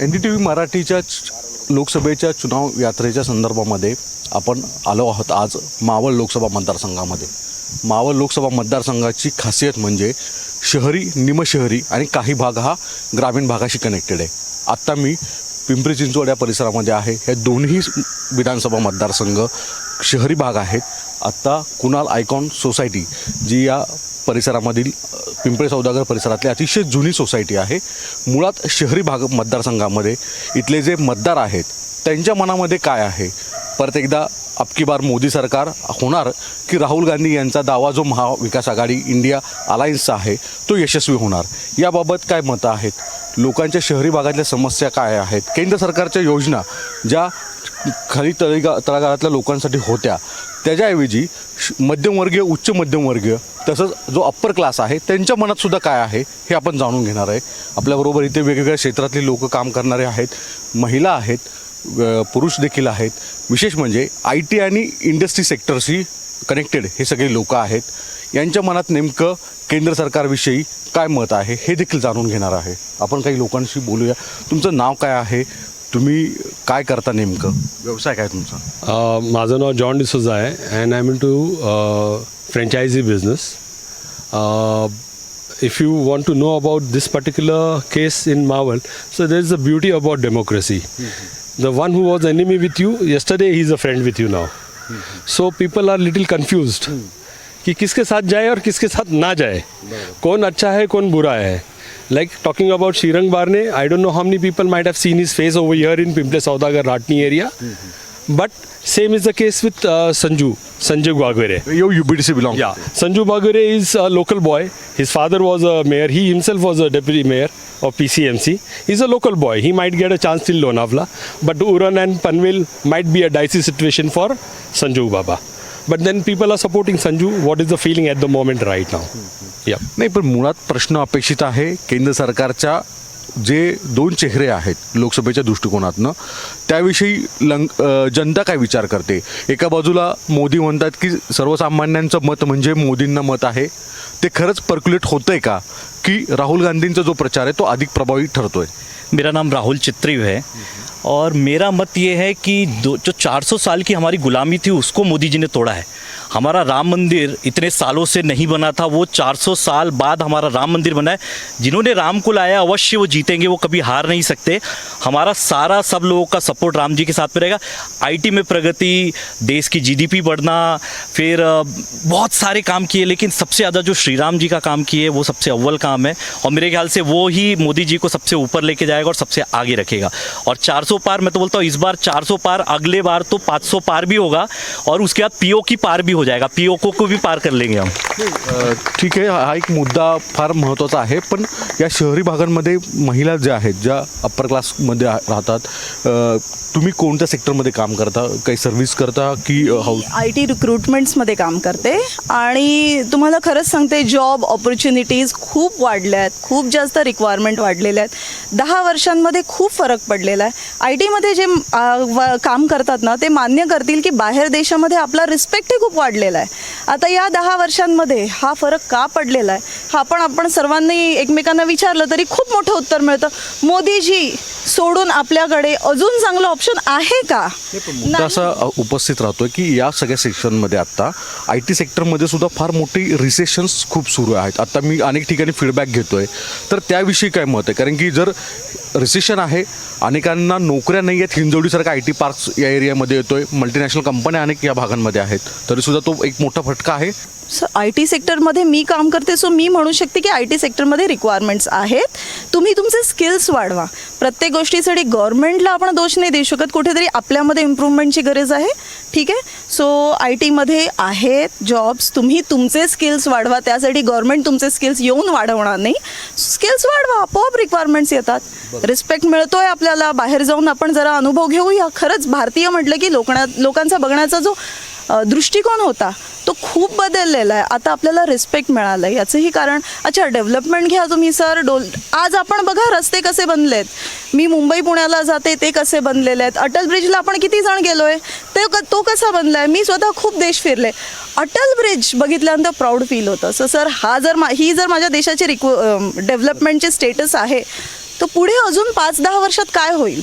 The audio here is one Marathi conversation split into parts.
एन डी टी व्ही मराठीच्या च- लोकसभेच्या चुनाव यात्रेच्या संदर्भामध्ये आपण आलो आहोत आज मावळ लोकसभा मतदारसंघामध्ये. मावळ लोकसभा मतदारसंघाची खासियत म्हणजे शहरी निमशहरी आणि काही भाग हा ग्रामीण भागाशी कनेक्टेड आहे. आत्ता मी पिंपरी चिंचवड या परिसरामध्ये आहे. हे दोन्ही विधानसभा मतदारसंघ शहरी भाग आहेत. आत्ता कुणाल आयकॉन सोसायटी जी या परिसरामधील पिंपळे सौदागर परिसरातली अतिशय जुनी सोसायटी आहे. मुळात शहरी भाग मतदारसंघामध्ये इथले जे मतदार आहेत त्यांच्या मनामध्ये काय आहे? परत एकदा अबकी बार मोदी सरकार होणार की राहुल गांधी यांचा दावा जो महाविकास आघाडी इंडिया अलायन्सचा आहे तो यशस्वी होणार? याबाबत काय मतं आहेत? लोकांच्या शहरी भागातल्या समस्या काय आहेत? केंद्र सरकारच्या योजना ज्या खाली तळेगा तळागाळातल्या लोकांसाठी होत्या त्याच्याऐवजी श- मध्यमवर्गीय उच्च मध्यमवर्गीय तसंच जो अप्पर क्लास आहे त्यांच्या मनात सुद्धा काय आहे हे आपण जाणून घेणार आहे. आपल्याबरोबर इथे वेगवेगळ्या क्षेत्रातली लोक काम करणारे आहेत महिला आहेत पुरुष देखील आहेत. विशेष म्हणजे आय टी आणि इंडस्ट्री सेक्टरशी कनेक्टेड हे सगळे लोक आहेत. यांच्या मनात नेमकं केंद्र सरकारविषयी काय मत आहे हे देखील जाणून घेणार आहे. आपण काही लोकांशी बोलूया. तुमचं नाव काय आहे? तुम्ही काय करता नेमकं? व्यवसाय काय तुमचा? माझं नाव जॉन डिसोजा आहे and I mean to franchise business if you want to know about this particular case in Marvel, so there's a beauty about democracy. The one who was enemy with you yesterday, he is a friend with you now. So people are little confused कि किसके साथ जाए और किसके साथ ना जाए कौन अच्छा है कौन बुरा है like talking about Shirang Barne, I don't know how many people might have seen his face over here in Pimple Saudagar Ratni area. But same is the case with uh, Sanju, Sanjay Gwagwere. You you D C belong Yeah, Sanju Bagure is a local boy. His father was a mayor. He himself was a deputy mayor of PCMC. He's a local boy. He might get a chance till Lonavla. But Uran and Panvel might be a dicey situation for Sanju Baba. But then people are supporting Sanju. What is the feeling at the moment right now? Yeah. नाही पण मुळात प्रश्न अपेक्षित आहे केंद्र सरकारच्या जे दोन चेहरे आहेत लोकसभेच्या दृष्टिकोनातनं त्याविषयी लंग जनता काय विचार करते? एका बाजूला मोदी म्हणतात की सर्वसामान्यांचं मत म्हणजे मोदींना मत आहे. ते खरंच पर्क्युलेट होतं आहे का? की राहुल गांधींचा जो प्रचार आहे तो अधिक प्रभावी आहे मेरा नाम राहुल चित्रीव है। और मेरा मत ये है कि जो 400 साल की हमारी गुलामी थी, उसको मोदी जी ने तोड़ा है। हमारा राम मंदिर इतने सालों से नहीं बना था, वो 400 साल बाद हमारा राम मंदिर बना है। जिन्होंने राम को लाया, अवश्य वो जीतेंगे, वो कभी हार नहीं सकते। हमारा सारा सब लोगों का सपोर्ट राम जी के साथ में रहेगा। आईटी में प्रगति, देश की जीडीपी बढ़ना, फिर बहुत सारे काम किए, लेकिन सबसे ज़्यादा जो श्री राम जी का काम किए, वो सबसे अव्वल काम है। और मेरे ख्याल से वो ही मोदी जी को सबसे ऊपर लेके जाएगा और सबसे आगे रखेगा। और 400 पार मैं तो बोलता हूँ इस बार 400 पार अगले बार तो 500 पार भी होगा और उसके बाद पीओ की पार भी हो जाएगा। पीओ को, को भी पार कर लेंगे हम। ठीक आहे हा एक मुद्दा फार महत्त्वाचा आहे पण या शहरी भागांमध्ये महिला ज्या आहेत ज्या अप्पर क्लासमध्ये राहतात तुम्ही कोणत्या सेक्टरमध्ये काम करता? काही सर्व्हिस करता की हाऊस आय टी रिक्रुटमेंट्समध्ये काम करते आणि तुम्हाला खरंच सांगते जॉब ऑपॉर्च्युनिटीज खूप वाढल्या आहेत खूप जास्त रिक्वायरमेंट वाढलेल्या आहेत. दहा वर्षांमध्ये खूप फरक पडलेला आहे. आय टीमध्ये जे काम करतात ना ते मान्य करतील की बाहेर देशामध्ये आपला रिस्पेक्टही खूप वाढलेला आहे. आता या दहा वर्षांमध्ये हा फरक का पडलेला आहे? हा पण आपण सर्वांनी एकमेकांना विचारलं तरी खूप मोठं उत्तर मिळतं. मोदीजी सोडून आपल्याकडे अजून चांगलं ऑप्शन आहे का? असा उपस्थित राहतोय की या सगळ्या सेक्शनमध्ये आता आय टी सेक्टरमध्ये सुद्धा फार मोठी रिसेशन्स खूप सुरू आहेत. आता मी अनेक ठिकाणी फीडबॅक घेतोय. तर त्याविषयी काय मत आहे? कारण की जर रिसेशन आहे. अनेकांना नोकऱ्या नाही आहेत. हिंजवडीसारखा आय टी पार्क्स या एरियामध्ये येतो आहे मल्टीनॅशनल कंपन्या अनेक या भागांमध्ये आहेत. तरीसुद्धा तो एक मोठा फटका आहे. सर आय टी सेक्टरमध्ये मी काम करते सो मी म्हणू शकते की आय टी सेक्टरमध्ये रिक्वायरमेंट्स आहेत. तुम्ही तुमचे स्किल्स वाढवा. प्रत्येक गोष्टीसाठी गव्हर्नमेंटला आपण दोष नाही देऊ शकत. कुठेतरी आपल्यामध्ये इम्प्रूव्हमेंटची गरज आहे. ठीक आहे? सो आय टीमध्ये आहेत जॉब्स तुम्ही तुमचे स्किल्स वाढवा. त्यासाठी गव्हर्नमेंट तुमचे स्किल्स येऊन वाढवणार नाही. स्किल्स वाढवा. आपोआप रिक्वायरमेंट्स येतात. रिस्पेक्ट मिळतोय आपल्याला. बाहेर जाऊन आपण जरा अनुभव घेऊया. खरंच भारतीय म्हटलं की लोकणा लोकांचा बघण्याचा जो दृष्टिकोन होता तो खूप बदललेला आहे. आता आपल्याला रिस्पेक्ट मिळालं आहे याचंही कारण अच्छा डेव्हलपमेंट घ्या तुम्ही सर डोल आज आपण बघा रस्ते कसे बनलेत. मी मुंबई पुण्याला जाते ते कसे बनलेले आहेत. अटल ब्रिजला आपण किती जण गेलोय? ते क- तो कसा बनलाय? मी स्वतः खूप देश फिरले. अटल ब्रिज बघितल्यानंतर प्राऊड फील होतं. सो सर हा जर मा ही जर माझ्या देशाची रिक्व डेव्हलपमेंटचे स्टेटस आहे तर पुढे अजून पाच दहा वर्षात काय होईल?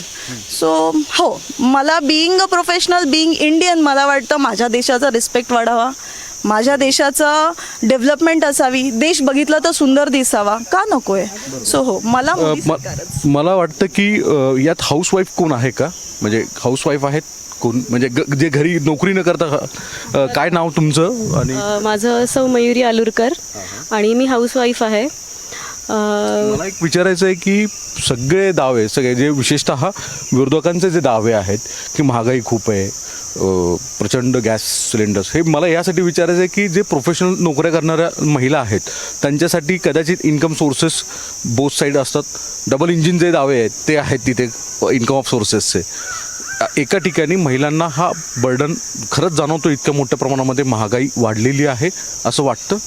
सो हो मला being a professional being Indian मला वाटतं माझ्या देशाचा रिस्पेक्ट वाढावा. माझ्या देशाचं डेव्हलपमेंट असावी. देश बघितला तर सुंदर दिसावा. का नको आहे सो हो मला. मला वाटतं की यात हाऊसवाईफ कोण आहे का? म्हणजे हाऊसवाईफ आहेत कोण म्हणजे ग- जे घरी नोकरी न करता अ, काय नाव तुमचं? आणि अ, माझं सौ मयुरी आलुरकर आणि मी हाऊसवाईफ आहे. अ, मला एक विचारायचं आहे की सगळे दावे सगळे जे विशेषतः विरोधकांचे जे दावे आहेत की महागाई खूप आहे अ, प्रचंड गॅस सिलेंडर्स हे मला यासाठी विचारायचं आहे की जे प्रोफेशनल नोकऱ्या करणाऱ्या महिला आहेत त्यांच्यासाठी कदाचित इन्कम सोर्सेस बोथ साईड असतात. डबल इंजिन जे दावे आहेत ते आहेत तिथे इन्कम ऑफ सोर्सेसचे एका ठिकाणी महिलांना हा बर्डन खरंच जाणवतो इतक्या मोठ्या प्रमाणामध्ये महागाई वाढलेली आहे असं वाटतं?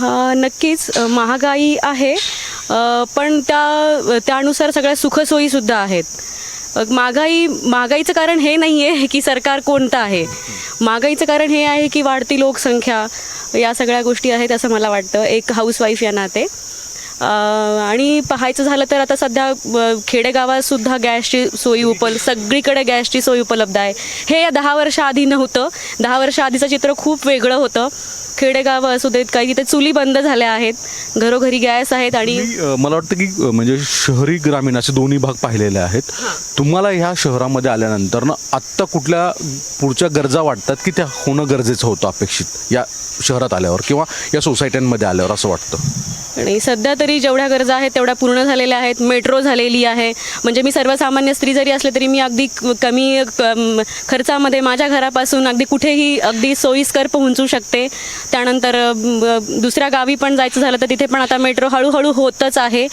हा नक्कीच महागाई आहे पण त्या त्यानुसार सगळ्या सुखसोयीसुद्धा आहेत. महागाई महागाईचं कारण हे नाही आहे की सरकार कोणतं आहे. महागाईचं कारण हे आहे की वाढती लोकसंख्या या सगळ्या गोष्टी आहेत असं मला वाटतं. एक हाऊसवाईफ या नाते. आणि पाहायचं झालं तर आता सध्या अ, खेडेगावात सुद्धा गॅसची सोयी उपल सगळीकडे गॅसची सोय उपलब्ध आहे. हे या दहा वर्षाआधी नव्हतं. दहा वर्षाआधीचं चित्र खूप वेगळं होतं. खेडेगावं असू देत काही तिथे चुली बंद झाल्या आहेत. घरोघरी गॅस आहेत आणि मला वाटतं की म्हणजे शहरी ग्रामीण असे दोन्ही भाग पाहिलेले आहेत. तुम्हाला ह्या शहरामध्ये आल्यानंतर ना आत्ता कुठल्या पुढच्या गरजा वाटतात की त्या होणं गरजेचं होतं अपेक्षित या शहरात आल्यावर किंवा या सोसायट्यांमध्ये आल्यावर असं वाटतं? आणि सध्या तरी जेवढ्या गरजा आहेत तेवढ्या पूर्ण झालेल्या आहेत. मेट्रो झालेली आहे. म्हणजे मी सर्वसामान्य स्त्री जरी असले तरी मी अगदी क- कमी खर्चामध्ये माझ्या घरापासून अगदी कुठेही अगदी सोयीस्कर पोहोचू शकते. त्यानंतर दुसऱ्या गावी पण जायचं झालं तर तिथे पण आता मेट्रो हळूहळू होतच आहे.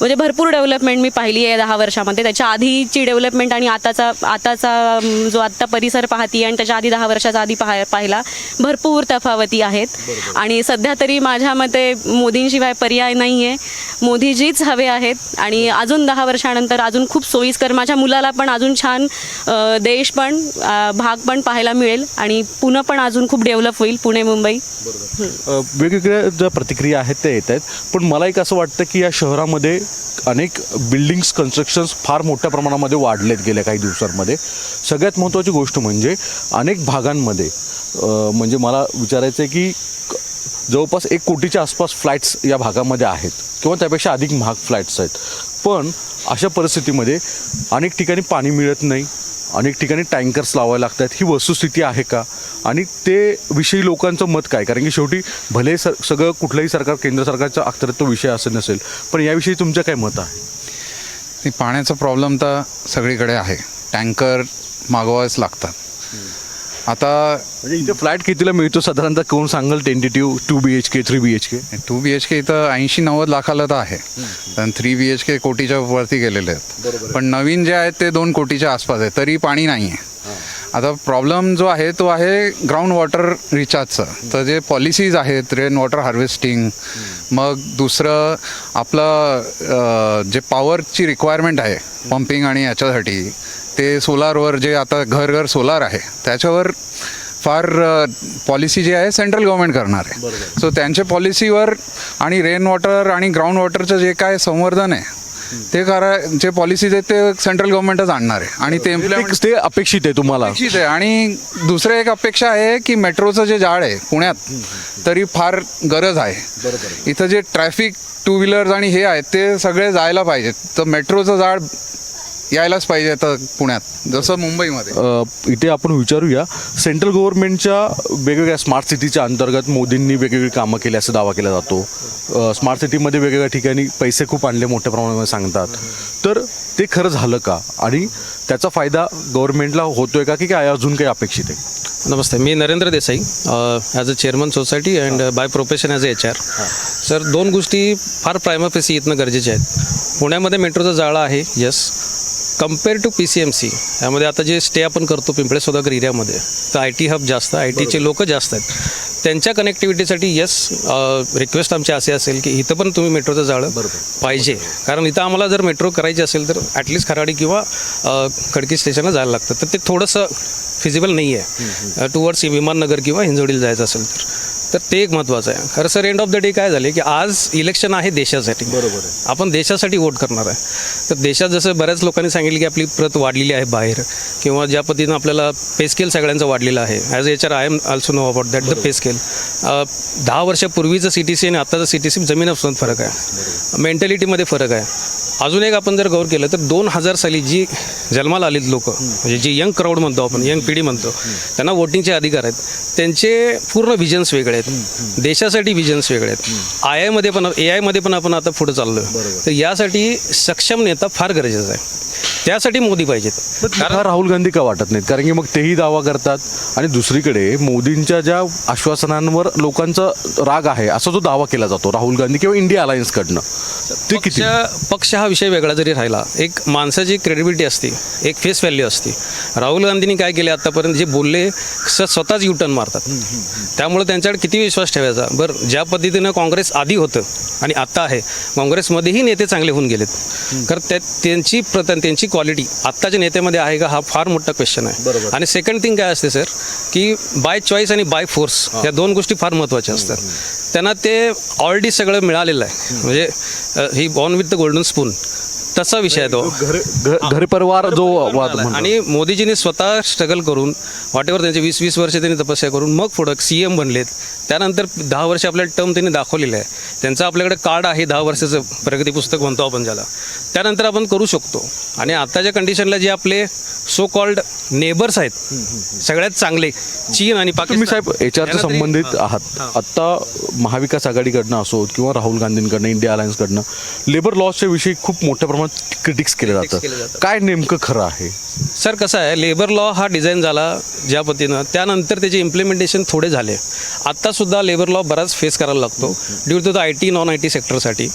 म्हणजे भरपूर डेव्हलपमेंट मी पाहिली आहे दहा वर्षामध्ये. त्याच्या आधीची डेव्हलपमेंट आणि आताचा आताचा जो आत्ता परिसर पाहती आणि त्याच्या आधी दहा वर्षाचा आधी पाहा पाहिला भरपूर तफावती आहेत. आणि सध्या तरी माझ्या मते मोदींशिवाय पर्याय नाही आहे मोदीजीच हवे आहेत आणि अजून दहा वर्षानंतर अजून खूप सोयीस्कर माझ्या मुलाला पण अजून छान देश पण भाग पण पाहायला मिळेल आणि पुणे पण अजून खूप डेव्हलप होईल पुणे मुंबई. वेगवेगळ्या ज्या प्रतिक्रिया आहेत त्या येत आहेत. पण मला एक असं वाटतं की या शहरामध्ये अनेक बिल्डिंग्स कन्स्ट्रक्शन्स फार मोठ्या प्रमाणामध्ये वाढलेत गेल्या काही दिवसांमध्ये. सगळ्यात महत्त्वाची गोष्ट म्हणजे अनेक भागांमध्ये म्हणजे मला विचारायचं आहे की जवळपास एक कोटीच्या आसपास फ्लॅट्स या भागामध्ये आहेत किंवा त्यापेक्षा अधिक महाग फ्लॅट्स आहेत. पण अशा परिस्थितीमध्ये अनेक ठिकाणी पाणी मिळत नाही अनेक ठिकाणी टँकर्स लावायला लागतात. ही वस्तुस्थिती आहे का? आणि ते विषयी लोकांचं मत काय? कारण की शेवटी भले स सगळं कुठलंही सरकार केंद्र सरकारचा अखत्यारीत तो विषय असेल नसेल पण याविषयी तुमचं काय मत आहे? पाण्याचा प्रॉब्लेम तर सगळीकडे आहे. टँकर मागवावेच लागतात. आता म्हणजे इथे फ्लॅट कितीला मिळतो? साधारणतः कोण सांगाल tentative two B H K three B H K two B H K इथं ऐंशी नव्वद लाखाला तर आहे. पण थ्री बी एच के कोटीच्या वरती गेलेले आहेत. पण नवीन जे आहेत ते दोन कोटीच्या आसपास आहे तरी पाणी नाही आहे आता प्रॉब्लेम जो आहे तो आहे ग्राउंड वॉटर रिचार्जचा तर जे पॉलिसीज आहेत रेन वॉटर हार्वेस्टिंग मग दुसरं आपलं जे पॉवरची रिक्वायरमेंट आहे पंपिंग आणि याच्यासाठी ते सोलारवर जे आता घर घर सोलार आहे त्याच्यावर फार पॉलिसी जी आहे सेंट्रल गव्हर्नमेंट करणार आहे. सो त्यांच्या पॉलिसीवर आणि रेन वॉटर आणि ग्राउंड वॉटरचं जे काय संवर्धन आहे ते करा जे पॉलिसीज आहेत ते सेंट्रल गव्हर्नमेंटच आणणार आहे. आणि ते- ते अपेक्षित आहे तुम्हाला. अपेक्षित आहे. आणि दुसरं एक अपेक्षा आहे की मेट्रोचं जे जाळ आहे पुण्यात तरी फार गरज आहे. इथं जे ट्रॅफिक टू व्हीलर्स आणि हे आहेत ते सगळे जायला पाहिजेत. तर मेट्रोचं जाळ यायलाच पाहिजे तर पुण्यात जसं मुंबईमध्ये. अ, इथे आपण विचारूया सेंट्रल गव्हर्नमेंटच्या वेगवेगळ्या स्मार्ट सिटीच्या अंतर्गत मोदींनी वेगवेगळी कामं केली असं दावा केला जातो. अ, स्मार्ट सिटीमध्ये वेगवेगळ्या ठिकाणी पैसे खूप आणले मोठ्या प्रमाणामध्ये सांगतात. तर ते खरं झालं का? आणि त्याचा फायदा गव्हर्नमेंटला होतोय का की काय अजून काही अपेक्षित आहे? नमस्ते मी Narendra Desai as a chairman society and by profession as a H R sir दोन गोष्टी फार प्रायमापेसी इथनं गरजेच्या आहेत. पुण्यामध्ये मेट्रोचं जाळं आहे yes compare to P C M C यामध्ये आता जे स्टे आपण करतो पिंपळे सौदागर एरियामध्ये तर आय टी हब जास्त आय टीचे लोक जास्त आहेत. त्यांच्या कनेक्टिव्हिटीसाठी येस रिक्वेस्ट आमची असे असेल की इथं पण तुम्ही मेट्रोचं जाळं पाहिजे. कारण इथं आम्हाला जर मेट्रो करायची असेल तर ॲटलिस्ट खराडी किंवा खडकी स्टेशनला जायला लागतं. तर ते थोडंसं फिजिबल नाही आहे टुवर्ड्स विमाननगर किंवा हिंजवडीला जायचं असेल तर. तर ते एक महत्त्वाचं आहे. खरं sir end of the day काय झाले की आज इलेक्शन आहे देशासाठी. बरोबर आहे. आपण देशासाठी वोट करणार आहे. तर देशात जसं बऱ्याच लोकांनी सांगितलं की आपली प्रत वाढलेली आहे बाहेर किंवा ज्या पद्धतीनं आपल्याला पे स्केल सगळ्यांचं वाढलेलं आहे. As H R I am also know about that the pay scale दहा वर्षापूर्वीचं सी टी सी आणि आत्ताचं सी टी सी जमीन फरक आहे. मेंटॅलिटीमध्ये फरक आहे. अजून एक आपण जर गौर केलं तर दोन हजार साली जी जन्माला आलीत लोक म्हणजे जी यंग क्राऊड म्हणतो आपण यंग पिढी म्हणतो त्यांना वोटिंगचे अधिकार आहेत. त्यांचे पूर्ण विजन्स वेगळे आहेत. देशासाठी विजन्स वेगळे आहेत. आय आयमध्ये पण ए आयमध्ये पण आपण आता पुढे चाललो तर यासाठी सक्षम नेता फार गरजेचा आहे. त्यासाठी मोदी पाहिजेत. कारण राहुल गांधी का वाटत नाहीत? कारण की मग तेही दावा करतात. आणि दुसरीकडे मोदींच्या ज्या आश्वासनांवर लोकांचा राग आहे असा जो दावा केला जातो राहुल गांधी किंवा इंडिया अलायन्सकडनं ते किती? पक्ष पक्ष हा विषय वेगळा जरी राहिला एक माणसाची क्रेडिबिलिटी असते एक फेस व्हॅल्यू असते. राहुल गांधींनी काय केले आतापर्यंत? जे बोलले स स्वतःच युटर्न मारतात. त्यामुळे त्यांच्याकडे किती विश्वास ठेवायचा? बरं ज्या पद्धतीनं काँग्रेस आधी होतं आणि आत्ता आहे काँग्रेसमध्येही नेते चांगले होऊन गेलेत. कारण त्या त्यांची प्रत त्यांची क्वालिटी आत्ताच्या नेत्यामध्ये आहे का हा फार मोठा क्वेश्चन आहे. आणि सेकंड थिंग काय असते सर की बाय चॉईस आणि बाय फोर्स या दोन गोष्टी फार महत्त्वाच्या असतात. त्यांना ते ऑलरेडी सगळं मिळालेलं आहे. म्हणजे he born with the golden spoon तसा विषय आहे तो. घर घर- घर परिवार जो वाद म्हणतो. आणि मोदीजींनी स्वतः स्ट्रगल करून वाटेवर त्यांचे वीस वीस वर्ष त्यांनी तपस्या करून मग पुढं सी एम बनलेत. त्यानंतर दहा वर्ष आपल्या टर्म त्यांनी दाखवलेलं आहे. त्यांचं आपल्याकडे कार्ड आहे दहा वर्षाचं प्रगती पुस्तक म्हणतो आपण ज्याला. त्यानंतर आपण करू शकतो. आणि आताच्या कंडिशनला जे आपले सो कॉल्ड नेबर्स आहेत सगळ्यात चांगले चीन आणि तुम्ही पाकिस्तान. साहेब तरी- संबंधित आहात. आत्ता महाविकास आघाडीकडनं असो किंवा राहुल गांधींकडनं इंडिया अलायन्सकडनं लेबर लॉसच्या विषयी खूप मोठ्या प्रमाणात क्रिटिक्स केलं जातं काय नेमकं खरं आहे? सर कसं आहे लेबर लॉ हा डिझाईन झाला ज्या पद्धतीनं त्यानंतर त्याचे इम्प्लिमेंटेशन थोडे झाले. आत्तासुद्धा लेबर लॉ बराच फेस करायला लागतो. Due to the I T non I T सेक्टरसाठी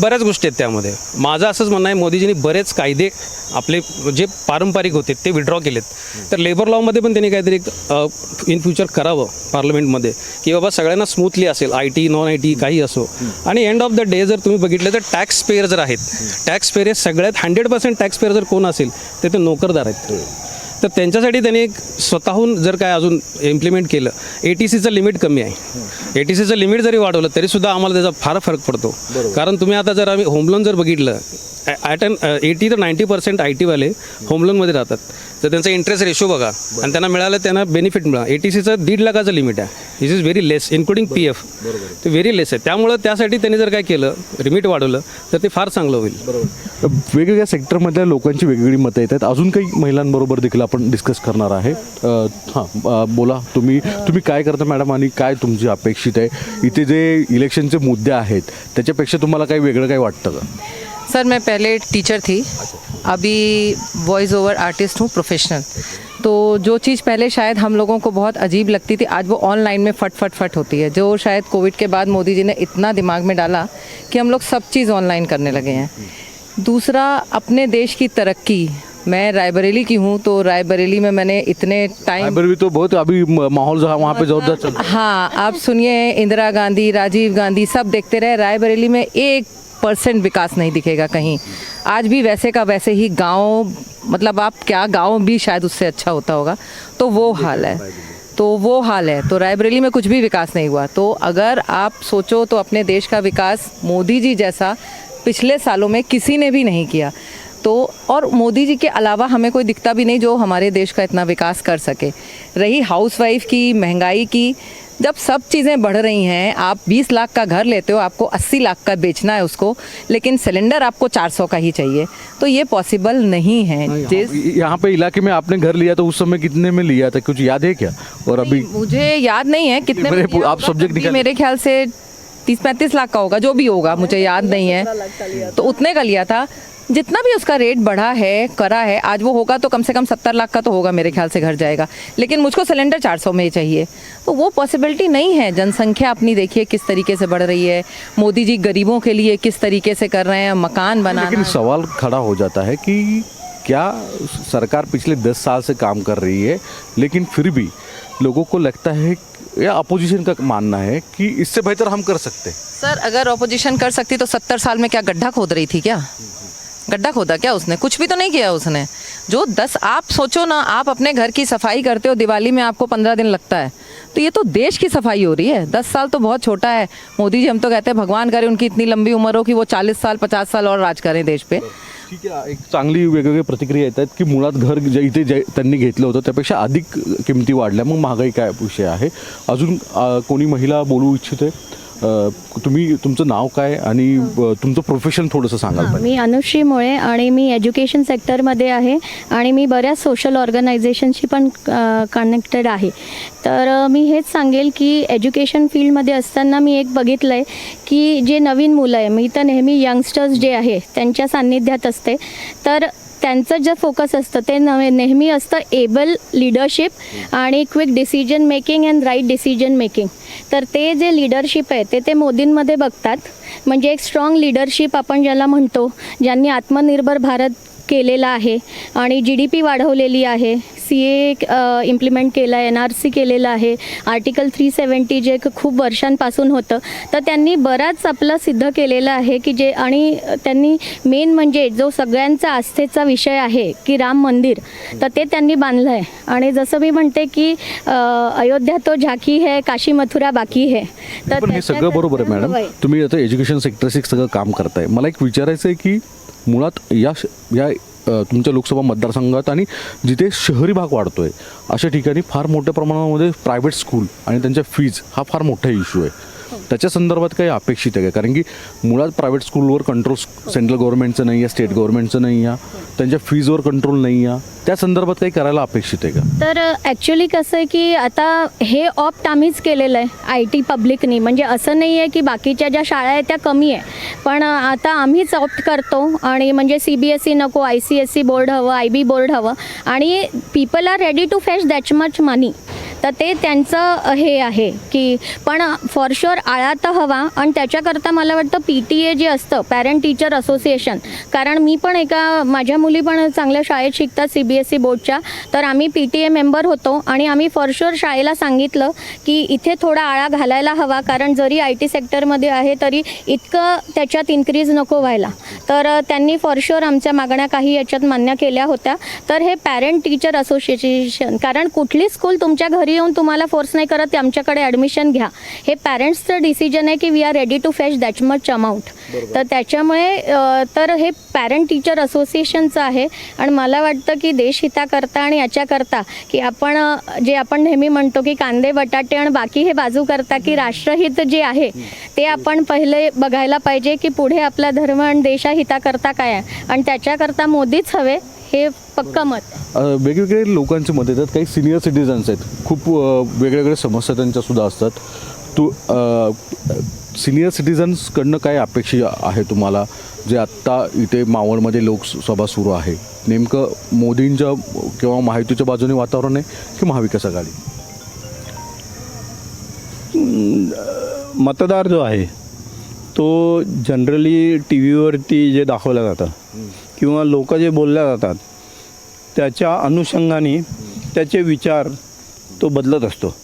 बऱ्याच गोष्टी आहेत त्यामध्ये. माझं असंच म्हणणं आहे मोदीजींनी बरेच कायदे आपले जे पारंपरिक होते ते विड्रॉ केलेत. तर लेबर लॉमध्ये पण त्यांनी काहीतरी इन फ्युचर करावं पार्लमेंटमध्ये की बाबा सगळ्यांना स्मूथली असेल I T non I T काही असो. आणि एंड ऑफ द डे जर तुम्ही बघितलं तर टॅक्स पेयर जर आहेत टॅक्स पेयर सगळ्यात हंड्रेड पर्सेंट टॅक्स पेयर जर कोण असेल तर ते नोकरदार आहेत. तर त्यांच्यासाठी त्यांनी एक स्वतःहून जर काय अजून इम्प्लिमेंट केलं ए टी सीचं लिमिट कमी आहे. ए टी सीचं लिमिट जरी वाढवलं तरीसुद्धा आम्हाला त्याचा फार फरक पडतो. कारण तुम्ही आता जर आम्ही होम लोन जर बघितलं ॲट अन एटी ते नाईंटी पर्सेंट आय टीवाले होम लोनमध्ये राहतात. तर त्यांचा इंटरेस्ट रेशो बघा. आणि त्यांना मिळालं त्यांना बेनिफिट मिळा ए टी सीचं दीड लाखाचं लिमिट आहे. Is is very less including P F ते व्हेरी लेस आहे. त्यामुळं त्यासाठी त्यांनी जर काय केलं लिमिट वाढवलं तर ते फार चांगलं होईल. वेगवेगळ्या सेक्टरमधल्या लोकांची वेगवेगळी मतं येत आहेत. अजून काही महिलांबरोबर देखील आपण डिस्कस करणार आहे. हां बोला. तुम्ही तुम्ही काय करता मॅडम आणि काय तुमची अपेक्षित आहे? इथे जे इलेक्शनचे मुद्दे आहेत त्याच्यापेक्षा तुम्हाला काही वेगळं काही वाटतं का? सर मैं पहले टीचर थी। अभी वॉइस ओवर आर्टिस्ट हूँ प्रोफेशनल तो जो चीज़ पहले शायद हम लोगों को बहुत अजीब लगती थी आज वो ऑनलाइन में फट फट फट होती है। जो शायद कोविड के बाद मोदी जी ने इतना दिमाग में डाला कि हम लोग सब चीज़ ऑनलाइन करने लगे हैं। दूसरा अपने देश की तरक्की। मैं रायबरेली की हूँ तो रायबरेली में मैंने इतने टाइम भी तो बहुत अभी माहौल जहाँ वहाँ पे जोरदार चल हाँ आप सुनिए इंदिरा गांधी राजीव गांधी सब देखते रहे। रायबरेली में एक परसेंट विकास नहीं दिखेगा कहीं। आज भी वैसे का वैसे ही गाँव मतलब आप क्या गाँव भी शायद उससे अच्छा होता होगा। तो वो हाल है। तो वो हाल है। तो रायबरेली में कुछ भी विकास नहीं हुआ। तो अगर आप सोचो तो अपने देश का विकास मोदी जी जैसा पिछले सालों में किसी ने भी नहीं किया। तो और मोदी जी के अलावा हमें कोई दिखता भी नहीं जो हमारे देश का इतना विकास कर सके। रही हाउसवाइफ की महँगाई की जब सब चीज़ें बढ़ रही हैं आप 20 लाख का घर लेते हो आपको 80 लाख का बेचना है उसको लेकिन सिलेंडर आपको 400 का ही चाहिए। तो ये पॉसिबल नहीं है। जिस यहाँ पे इलाके में आपने घर लिया तो उस समय कितने में लिया था? कुछ याद है क्या? और अभी मुझे याद नहीं है कितने आप सब्जेक्ट मेरे ख्याल से तीस पैंतीस लाख का होगा जो भी होगा मुझे याद नहीं है। तो उतने का लिया था। जितना भी उसका रेट बढ़ा है करा है आज वो होगा तो कम से कम सत्तर लाख का तो होगा मेरे ख्याल से घर जाएगा। लेकिन मुझको सिलेंडर चार सौ में ही चाहिए। तो वो पॉसिबिलिटी नहीं है। जनसंख्या अपनी देखिए किस तरीके से बढ़ रही है। मोदी जी गरीबों के लिए किस तरीके से कर रहे हैं मकान बना लेकिन सवाल खड़ा हो जाता है कि क्या सरकार पिछले दस साल से काम कर रही है लेकिन फिर भी लोगों को लगता है या अपोजिशन का मानना है कि इससे बेहतर हम कर सकते हैं? सर अगर अपोजिशन कर सकती तो सत्तर साल में क्या गड्ढा खोद रही थी क्या? गड्ढा खोदा क्या उसने? कुछ भी तो नहीं किया उसने। जो दस आप सोचो ना, आप अपने घर की सफ़ाई करते हो, दिवाली में आपको पंद्रह दिन लगता है। तो ये तो देश की सफ़ाई हो रही है। दस साल तो बहुत छोटा है। मोदी जी हम तो कहते हैं, भगवान करे उनकी इतनी लंबी उम्र हो कि वो चालीस साल, पचास साल और राज करें देश पे। ठीक आहे एक चांगली वेगवेगळ्या प्रतिक्रिया येत आहेत की मुळात घर जे इथे जे त्यांनी घेतलं होतं, त्यापेक्षा अधिक किमती वाढल्या. मग महागाई काय विषय आहे? अजून कोणी महिला बोलू इच्छिते? तुम्ही तुमचं नाव काय आणि तुमचं प्रोफेशन थोडंसं सांगाल पाहिजे मी अनुश्री मुळे आणि मी एज्युकेशन सेक्टरमध्ये आहे आणि मी बऱ्याच सोशल ऑर्गनायझेशनशी पण कनेक्टेड आहे. तर मी हेच सांगेल की एज्युकेशन फील्डमध्ये असताना मी एक बघितलं आहे की जे नवीन मुलं आहे मी तर नेहमी यंगस्टर्स जे आहे त्यांच्या सान्निध्यात असते. तर त्यांचं जे फोकस असतं ते नवे नेहमी असतं एबल लिडरशिप आणि quick decision making and right decision making तर ते जे लिडरशिप आहे ते ते मोदींमध्ये बघतात. म्हणजे एक स्ट्रॉंग लिडरशिप आपण ज्याला म्हणतो ज्यांनी आत्मनिर्भर भारत केलेला आहे आणि जी डी पी वाढवलेली आहे. सी ए इम्प्लिमेंट केला एन आर सी केलेलं आहे. आर्टिकल थ्री सेवन्टी जे खूप वर्षांपासून होतं. तर त्यांनी बराच आपलं सिद्ध केलेलं आहे की जे आणि त्यांनी मेन म्हणजे जो सगळ्यांचा आस्थेचा विषय आहे की राम मंदिर तर ते त्यांनी बांधलं आहे आणि जसं मी म्हणते की अयोध्या तो झाकी है काशी मथुरा बाकी है. पण हे सगळं बरोबर आहे मॅडम. तुम्ही आता एज्युकेशन सेक्टरशी सगळं काम करताय. मला एक विचारायचं आहे की मुळात या या तुमच्या लोकसभा मतदारसंघात आणि जिथे शहरी भाग वाढतोय अशा ठिकाणी फार मोठ्या प्रमाणामध्ये प्रायव्हेट स्कूल आणि त्यांच्या फीज हा फार मोठा इश्यू आहे. त्याच्या संदर्भात काही अपेक्षित आहे का? कारण की मुळात प्रायव्हेट स्कूलवर कंट्रोल सेंट्रल गव्हर्नमेंटचं नाही आहे स्टेट गव्हर्नमेंटचं नाही आहे त्यांच्या फीजवर कंट्रोल नाही आहे त्या संदर्भात काही करायला अपेक्षित आहे का? तर ॲक्च्युली कसं आहे की आता हे ऑप्ट आम्हीच केलेलं आहे आय टी पब्लिकनी म्हणजे असं नाही आहे की बाकीच्या ज्या शाळा आहेत त्या कमी आहे. पण आता आम्हीच ऑप्ट करतो आणि म्हणजे सी बी एस ई नको I C S C board हवं आय बी बोर्ड हवं. आणि people are ready to fetch that much money तर ते त्यांचं हे आहे की पण फॉर शुअर आळा तर हवा. आणि त्याच्याकरता मला वाटतं पी टी ए जे असतं पॅरेंट टीचर असोसिएशन कारण मी पण एका माझ्या मुली पण चांगल्या शाळेत शिकतात सी बी एस सी बोर्डच्या तर आम्ही पी टी ए मेंबर होतो आणि आम्ही फॉर शुअर शाळेला सांगितलं की इथे थोडा आळा घालायला हवा कारण जरी आय टी सेक्टरमध्ये आहे तरी इतकं त्याच्यात इन्क्रीज नको व्हायला. तर त्यांनी फॉर शुअर आमच्या मागण्या काही याच्यात मान्य केल्या होत्या. तर हे पॅरेंट टीचर असोसिएशन कारण कुठली स्कूल तुमच्या घरी येऊन तुम्हाला फोर्स नाही करत आमच्याकडे ॲडमिशन घ्या. हे पॅरेंट्सचं डिसिजन आहे की we are ready to fetch that much amount तर त्याच्यामुळे तर हे पॅरेंट टीचर असोसिएशनचं आहे आणि मला वाटतं की देशहिताकरता आणि याच्याकरता की आपण जे आपण नेहमी म्हणतो की कांदे बटाटे आणि बाकी हे बाजू करता की राष्ट्रहित जे आहे ते आपण पहिले बघायला पाहिजे की पुढे आपला धर्म आणि देशाहिताकरता काय आहे. आणि त्याच्याकरता मोदीच हवे. हे पक्का मत आहे. अ, वेगवेगळे लोकांचे मत येतात. काही सिनियर सिटीजन्स आहेत. खूप अ, वेगवेगळ्या समस्या त्यांच्यासुद्धा असतात. तू सिनियर सिटीजन्सकडनं काय अपेक्षा आहे तुम्हाला? जे आत्ता इथे मावळमध्ये लोकसभा सुरू आहे. नेमकं मोदींच्या किंवा महायुतीच्या बाजूने वातावरण आहे की महाविकास आघाडी? मतदार जो आहे तो जनरली टी व्हीवरती जे दाखवलं जातं किंवा लोक जे बोलल्या जातात त्याच्या अनुषंगाने त्याचे विचार तो बदलत असतो.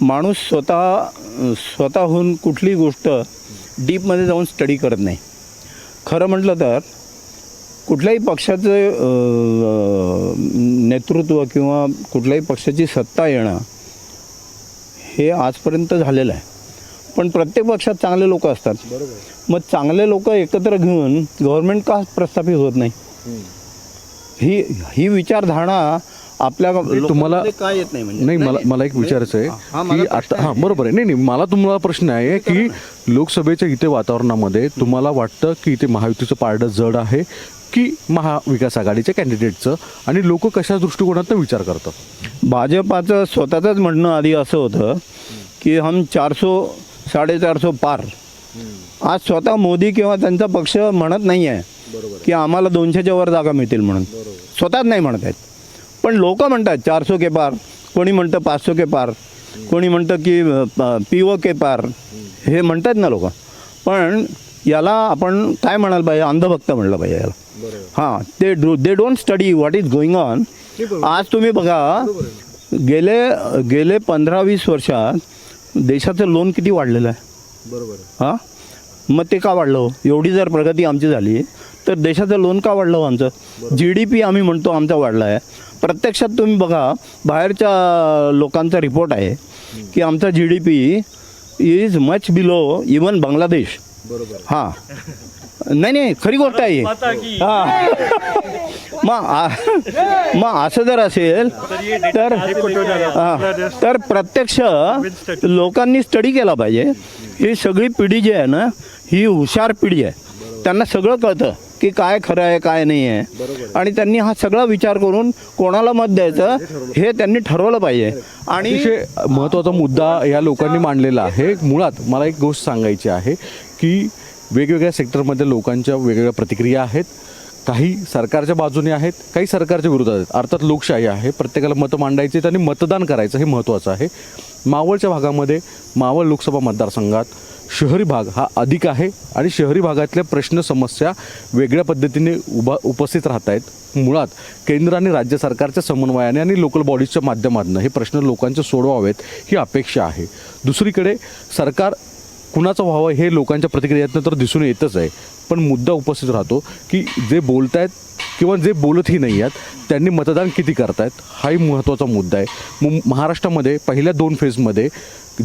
माणूस स्वतः स्वतःहून कुठली गोष्ट डीपमध्ये जाऊन स्टडी करत नाही. खरं म्हटलं तर कुठल्याही पक्षाचं नेतृत्व किंवा कुठल्याही पक्षाची सत्ता येणं हे आजपर्यंत झालेलं आहे. पण प्रत्येक पक्षात चांगले लोक असतात. मग चांगले लोक एकत्र घेऊन गव्हर्नमेंट का प्रस्थापित होत नाही? ही ही विचारधारणा आपल्या तुम्हाला काय येत नाही म्हणजे? नाही मला मला एक विचारायचं आहे की आता हां बरोबर आहे. नाही नाही मला तुम्हाला प्रश्न आहे की लोकसभेच्या इथे वातावरणामध्ये तुम्हाला वाटतं की इथे महायुतीचं पारडं जड आहे की महाविकास आघाडीच्या कॅन्डिडेटचं आणि लोक कशा दृष्टिकोनातून विचार करतात? भाजपाचं स्वतःचंच म्हणणं आधी असं होतं की हम चारसो साडेचारसो पार. आज स्वतः मोदी किंवा त्यांचा पक्ष म्हणत नाही आहे की आम्हाला दोनशेच्या वर जागा मिळतील म्हणून. स्वतःच नाही म्हणत आहेत. पण लोक म्हणतात चारसो के पार कोणी म्हणतं पाचसो के पार कोणी म्हणतं की पी ओ के पार हे म्हणतात ना लोक. पण याला आपण काय म्हणायला पाहिजे अंधभक्त म्हणलं पाहिजे याला. हां ते do they don't study what is going on आज तुम्ही बघा गेले गेले पंधरा वीस वर्षात देशाचं लोन किती वाढलेलं आहे? हां? मग ते का वाढलं एवढी जर प्रगती आमची झाली तर देशाचं लोन का वाढलं हो आमचं? जी डी पी आम्ही म्हणतो आमचा वाढला आहे. प्रत्यक्षात तुम्ही बघा बाहेरच्या लोकांचा रिपोर्ट आहे की आमचा G D P is much below even Bangladesh हां. नाही नाही खरी गोष्ट आहे. ही. हां. मग आ- मग असं जर असेल तर हां, तर प्रत्यक्ष लोकांनी स्टडी केला पाहिजे. ही सगळी पिढी जी आहे ना ही हुशार पिढी आहे. त्यांना सगळं कळतं की काय खरं आहे काय नाही आहे. आणि त्यांनी हा सगळा विचार करून कोणाला मत द्यायचं हे त्यांनी ठरवलं पाहिजे. आणि अतिशय महत्त्वाचा मुद्दा या लोकांनी मांडलेला आहे. मुळात मला एक गोष्ट सांगायची आहे की वेगवेगळ्या सेक्टरमध्ये लोकांच्या वेगवेगळ्या प्रतिक्रिया आहेत. काही सरकारच्या बाजूने आहेत काही सरकारच्या विरोधात आहेत. अर्थात लोकशाही आहे प्रत्येकाला मतं मांडायची आहेत आणि मतदान करायचं हे महत्त्वाचं आहे. मावळच्या भागामध्ये मावळ लोकसभा मतदारसंघात शहरी भाग हा अधिक आहे आणि शहरी भागातल्या प्रश्न समस्या वेगळ्या पद्धतीने उभा उपस्थित राहत आहेत. मुळात केंद्र आणि राज्य सरकारच्या समन्वयाने आणि लोकल बॉडीजच्या माध्यमातून हे प्रश्न लोकांचे सोडवावेत ही अपेक्षा आहे. दुसरीकडे सरकार कुणाचं व्हावं हे लोकांच्या प्रतिक्रियेतनं तर दिसून येतच आहे. पण मुद्दा उपस्थित राहतो की जे बोलत आहेत किंवा जे बोलतही नाही आहेत त्यांनी मतदान किती करतायत हाही महत्त्वाचा मुद्दा आहे. मु महाराष्ट्रामध्ये पहिल्या दोन फेजमध्ये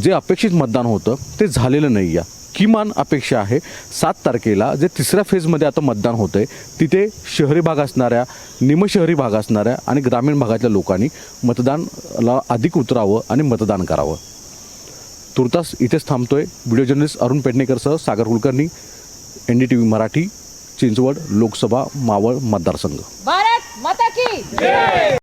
जे अपेक्षित मतदान होतं ते झालेलं नाही आहे. किमान अपेक्षा आहे सात तारखेला जे तिसऱ्या फेजमध्ये आता मतदान होतं आहे तिथे शहरी भाग असणाऱ्या निमशहरी भाग असणाऱ्या आणि ग्रामीण भागातल्या लोकांनी मतदानला अधिक उतरावं आणि मतदान करावं. तुर्तास इथेच थांबतोय. Video journalist Arun पेडणेकरसह Sagar Kulkarni N D T V Marathi Chinchwad Lok Sabha Maval मतदारसंघ. भारत माता की